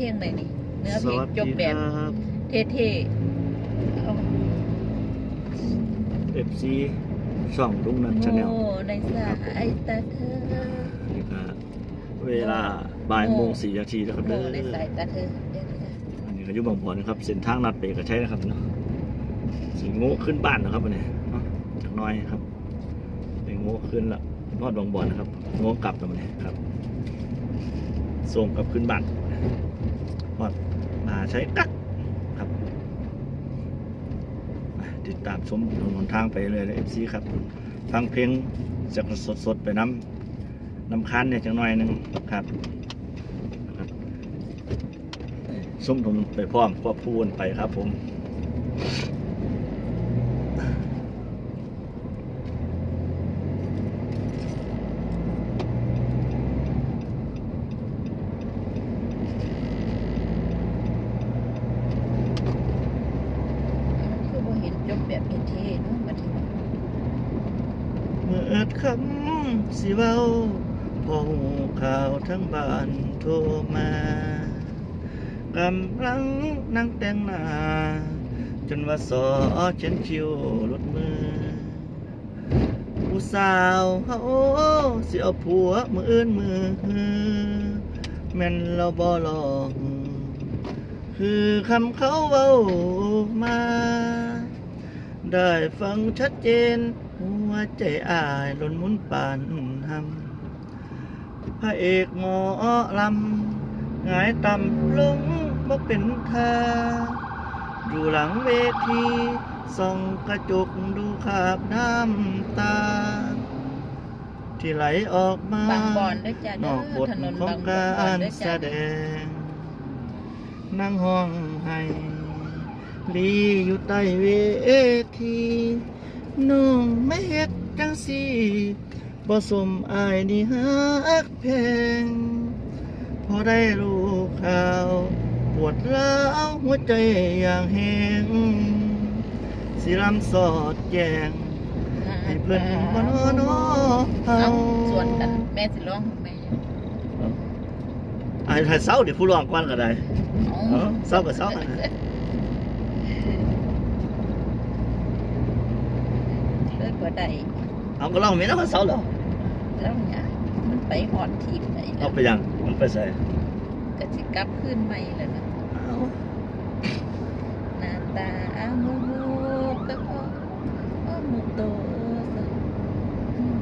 เพลงไหนนี่เนื้อสเพลงวัสจบดีแบคบรับเท่ๆเอา FC ช่องลุงนันชาแนลโง่ในสายตาเธอนี่ก็เวลาบ่ายโมงสี่นาทีแล้วครับโง่เด้อในสายตาเธอเดี๋ยวนะอันนี้ก็อยุ่บางบ่อนะครับ เส้นทางนัดเบรกก็ใช้นะครับเนาะสีโง่ขึ้นบ้านนะครับวันนี้เนาะจักหน้อยครับเป็นโง่ขึ้นละนอดบางบ่อนะครับโง่กลับแล้ววันนี้ครับส่งกลับขึ้นบ้าน นอดมาใช้กักครับ ติดตามชมถนนทางไปเลยเอฟซีครับ ฟังเพลงจากสดๆ ไปน้ำน้ำคันเนี่ยจังหน่อยหนึ่งครับครับส้มผมไปพร้อมควบคู่กันไปครับผม คือบ่เห็นจบแบบเท่ๆเนาะบัดนี้ เมื่อเอิด คำสิเว้าพอหูข่าวทั้งบ้านโทรมากำลังนั่งแต่งหน้า จนว่าสอเชนคิวรถมือ ผู้สาวเฮาสิเอาผัวมืออื่นมือ แม่นเราบ่หลอกคือคำเขาเว้ามา ได้ฟังชัดเจน ใจอายหล่นหมุนปานหำพระเอกหมอลำหงายต่ำลงบ่เป็นท่าอยู่หลังเวทีส่องกระจกดูขาบน้ำตา ที่ไหลออกมาบางบอนด้อจ้ะนเด้อกบทนของกาอนรแสดง นั่งห้องให้ลีอยู่ใต้เวที น้องไม่เฮ็ดจังสีบ่สมอายนี่ฮักแพง พอได้รู้ข่าว ปวดร้าวหัวใจอย่างแหงสิลำสอดแจงให้เพิ่นบ่นอนอเฮาเอาส่วนกันแม่สิร้องแม่อายถ้าเศร้าเดี๋ยวผู้ร้องก่อนก็ได้เอาเออเศร้าก็เศร้าอะนะ เลย บ่ได้เอาก็ร้องไม่แล้วก็เศร้าแล้วแล้วเนี่ยมันไปหอดทีมไหนแล้เอาวไปยังมันไปใส่ก็สิกลับขึ้นใหม่แล้วนะเอาหน้าตาโมโมก็พอโอ้มุกโตอืม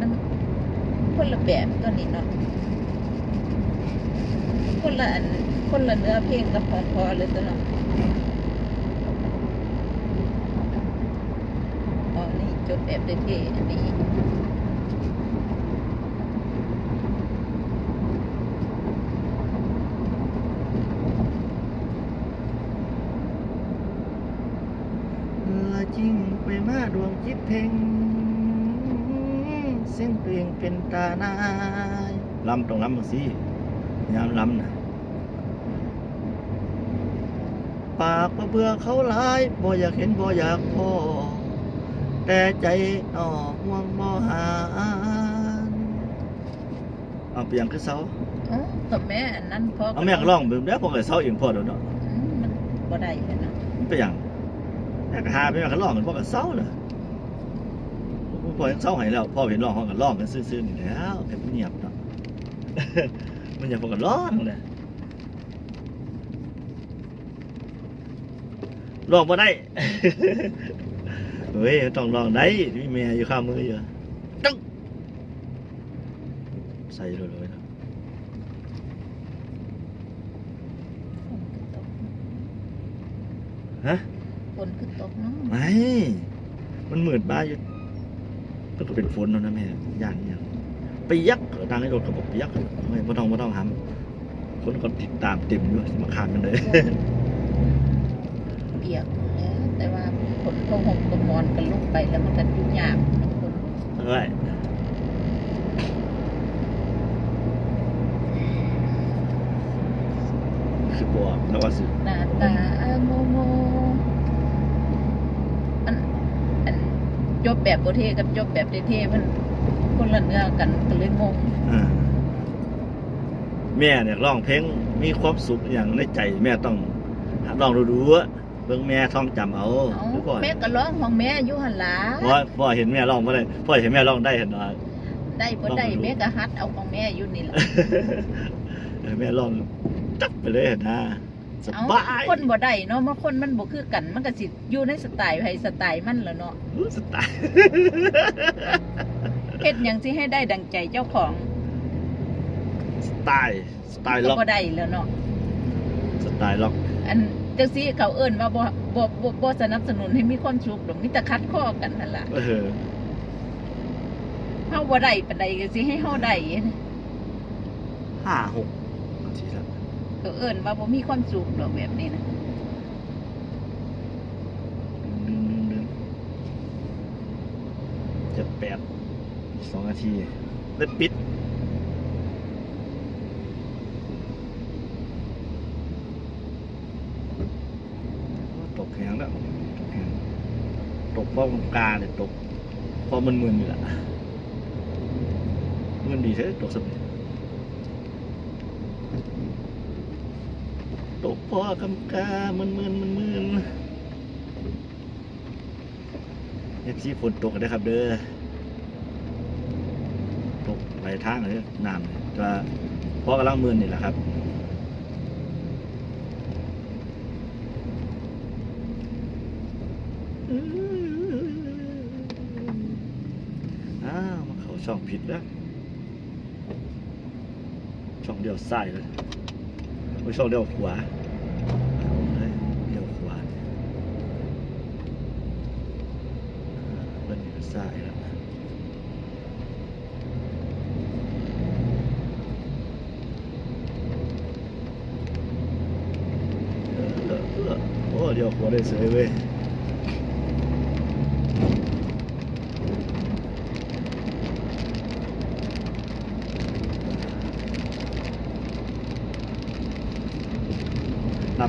มันคนละแบบตัวนี้เนาะคนละอันคนละเนื้อเพลงกับของพอเลยตัวเนาะอ๋อนี่ จดแบบเท่ๆอันนี้ละจริงไปมาดวงจิตเพ่งเสียงเพลงเป็นตานายลำตรงลำมาสิยามลำนะปากก็เบื่อเขาหลายบ่อยากเห็นบ่อยากพอ แต่ใจอ่อห่วงบ่หานเอาไปยังคือเสาอ๋อกับแม่อันนั้นพ่อเอาแม่ก็ร้องเบิ่งแล้วพอก็เสาเองพอเดี๋ยวเนาะอืมมันบ่ได้แล้วนะมันไปยังแม่ก็หาไปแม่ก็ร้องกันพอก็เสาเลยพอยังเสาให้แล้วพ่อเห็นร้องเขาก็ร้องกันซื่อๆนี่แหล้วแต่มันเงียบเนาะ มันอย่าพอก็ร้องเลยร้องบ่ได้ เฮ้ยต้องร้องได้มีแม่อยู่ข้างมืออยู่ตึ๊กใส่เลยเลยนะฮะฝนคือตกเนาะไม่มันเหมือนบ้าอยู่ก็เป็นฝนแล้วนะแม่ย่านเนี่ยไปยักดังให้รถกระบอกไปยักไม่ไม่ต้องไม่ต้องทำคนก็ติดตามเต็มอยู่มาขาดกันเลยเปียกหมด แล้วแต่ว่าฝนก็หกก็มอนกันลงไปแล้วมันก็ยุ่งยากนะคนเอ้ยคือบอกแล้วว่าสิหน้าตาโมโมอันอันจบแบบโบเทกับจบแบบเท่ๆมันคนละเนื้อกันก็เลยงงอ่าแม่เนี่ยร้องเพลงมีความสุขอย่างในใจ แม่ต้องลองดูดูๆอะ เบิ่งแม่ท่องจำเอาเอาคือพ่อแม่ก็ร้องของแม่อยู่หั่นล่ะเพราะพ่อเห็นแม่ร้องบ่ได้พ่อเห็นแม่ร้องได้เห็นว่า ได้บ่ได้ลองดูแม่ก็ฮัดเอาของแม่อยู่นี่ล่ะแม่ร้องจับไปเลยนะสเอาบายคนบ่ได้เนาะมันคนมันบ่คือกัน มันก็สิอยู่ในสไตล์ไผสไตล์มันแหล้วเนาะอู้สไตล์เฮ็ดหยังสิให้ได้ดังใจเจ้าของ สไตล์สไตล์ก็ล็อกบ่ได้แล้วเนาะสไตล์ล็อกอัน จังซี่เขาเอิ้นว่าบ่บ่บ่บ่สนับสนุนให้มีความสุขดอกมีแต่คัดข้อกันนั่นล่ะเออเฮาบ่ได้ปานใดก็สิให้เฮาได้ห้าหกทีละเขาเอิ้นว่าบ่มีความสุขดอกแบบนี้นะดึงดึงดึงเจ็ดแปดสองนาทีเล่นปิด แข็งแล้วตกเพราะกาเนี่ยตกเพราะมันมึนอยู่ละมึนดีเท่ตกสมัยตกเพราะกำกามันมึนมันมึนเอฟซีฝนตกนได้อครับ เด้อตกไหลทางเลยน้ำเนี่ยจะเพราะกำลังมึนนี่แหละครับ อ้าวมาเขาช่องผิดแล้ว ช่องเดียวซ้ายเลยไม่ช่องเดียวขวาเดียวขวาเป็นซ้ายแล้วเออเออเออโอ้เดียวขวาได้เสยเว้ย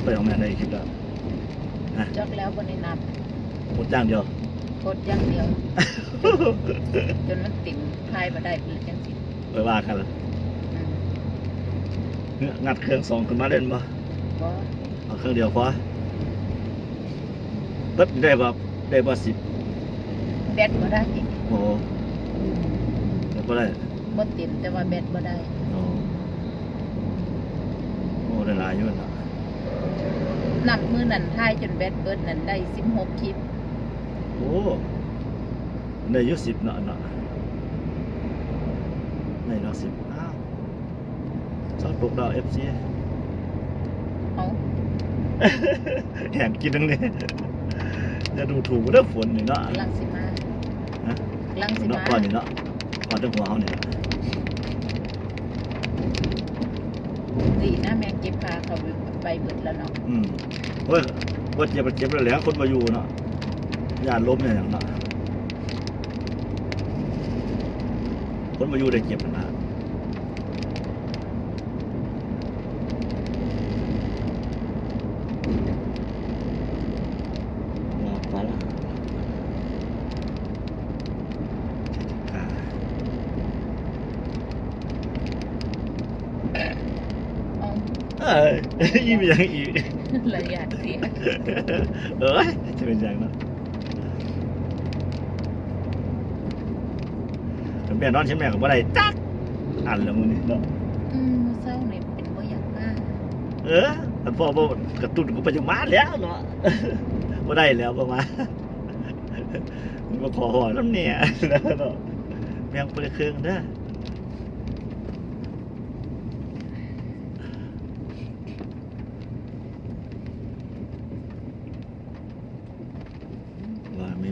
ไปของแม่ในคลิปแล้วจักแล้วบ่ได้นับหมดจ้างเดียวกดอย่างเดียว จนมันติ่มพายบ่ได้เป็นจังซี่ไปว่ากันละอืมเนื้องัดเครื่องสองขึ้นมาเล่นบ่บ่เอาเครื่องเดียวพอเบิดได้บ่ได้บ่สิบแบตบ่ได้โอ้โหได้บ่ได้บ่เต็มแต่ว่าแบตบ่ได้ โอ้โอ้ได้หลายอยู่นะ นับมือนั่นทายจนแบตเบิดนั่นได้16คลิป โอ้ได้อยู่สิบเนาะเนาะได้เนาะสิบอ้าวสอนปลุกดาวเอฟซีเอาแหงกินทั้งนี้อย่าดูถูกเรื่องฝนนี่เนาะลังสิมาฮะลังสิเนาะมาก่อนนี่เนาะก่อนถึงหัวเขาเนี่ยดีนะแมงเก็บพาเขาไป เบิดแล้วเนาะอืมเฮ้ยว่าเจ็บมันเจ็บแล้วแหละคนมาอยู่เนาะยานล้มเนี่ยอย่างเนาะคนมาอยู่ได้เจ็บนะว่าฟ้าละขา เอา เอ้ยยิ้มยังอีกระยะเสียเอ้ยจะเป็นยังเนาะแต่แม่นอนใช่ไหมกับว่าไรจักอ่านแล้วมึงนี่เนาะอืมมื้อเช้านี่เป็นบ่อยากมาเออแต่พอพอกระตุ้นกูไปจังมาแล้วเนาะว่าได้แล้วประมาณมันมาขอหอน้ำเนี่ยแล้วเนาะแมงไปเครื่องเด้อ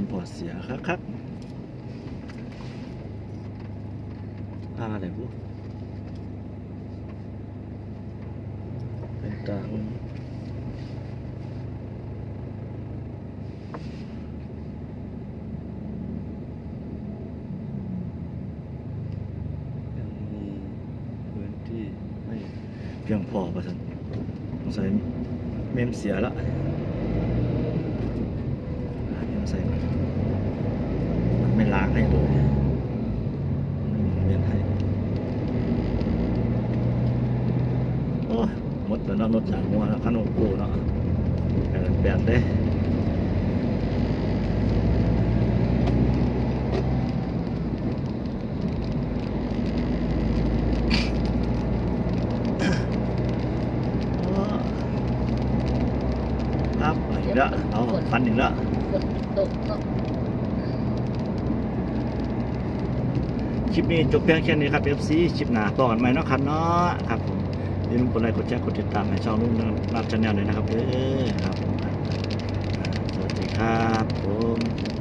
นพอเสียครับอะไรพวกเป็นตังยังมีพื้นที่ไม่เพียงพอประสันสงสัยเมมเสียละ ใส่มันมันไม่ล้างให้เลยไม่มีเมมให้ดแล้วเนาะรถจางหัวแล้วขนมกูเนาะแปลนแปลนเด้ ครับอีกแล้วเอาฟันอีกแล้วฝนตกเนาะคลิปนี้จบเพียงแค่นี้ครับ FC คลิปหน้าต่อกันใหม่เนาะครับเนาะครับผมอย่าลืมกดไลค์กดแชร์กดติดตามให้ช่องลุงรับชาแนลเลยนะครับเด้อครับผมสวัสดีครับผม